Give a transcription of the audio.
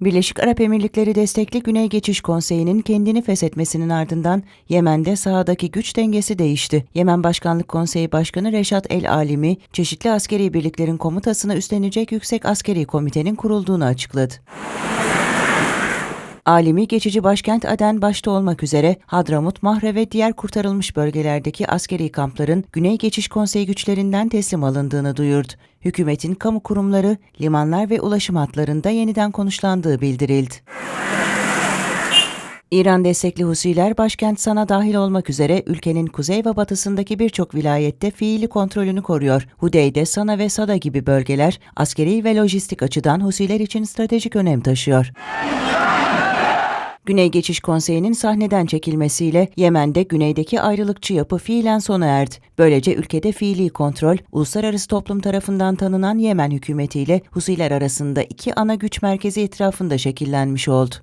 Birleşik Arap Emirlikleri destekli Güney Geçiş Konseyi'nin kendini feshetmesinin ardından Yemen'de sahadaki güç dengesi değişti. Yemen Başkanlık Konseyi Başkanı Reşat El Alimi, çeşitli askeri birliklerin komutasını üstlenecek Yüksek Askeri Komitenin kurulduğunu açıkladı. Alimi geçici başkent Aden başta olmak üzere Hadramut, Mahre ve diğer kurtarılmış bölgelerdeki askeri kampların Güney Geçiş Konseyi güçlerinden teslim alındığını duyurdu. Hükümetin kamu kurumları, limanlar ve ulaşım hatlarında yeniden konuşlandığı bildirildi. İran destekli Husiler başkent Sana dahil olmak üzere ülkenin kuzey ve batısındaki birçok vilayette fiili kontrolünü koruyor. Hudeyde, Sana ve Sada gibi bölgeler askeri ve lojistik açıdan Husiler için stratejik önem taşıyor. Güney Geçiş Konseyi'nin sahneden çekilmesiyle Yemen'de güneydeki ayrılıkçı yapı fiilen sona erdi. Böylece ülkede fiili kontrol, uluslararası toplum tarafından tanınan Yemen hükümetiyle Husiler arasında iki ana güç merkezi etrafında şekillenmiş oldu.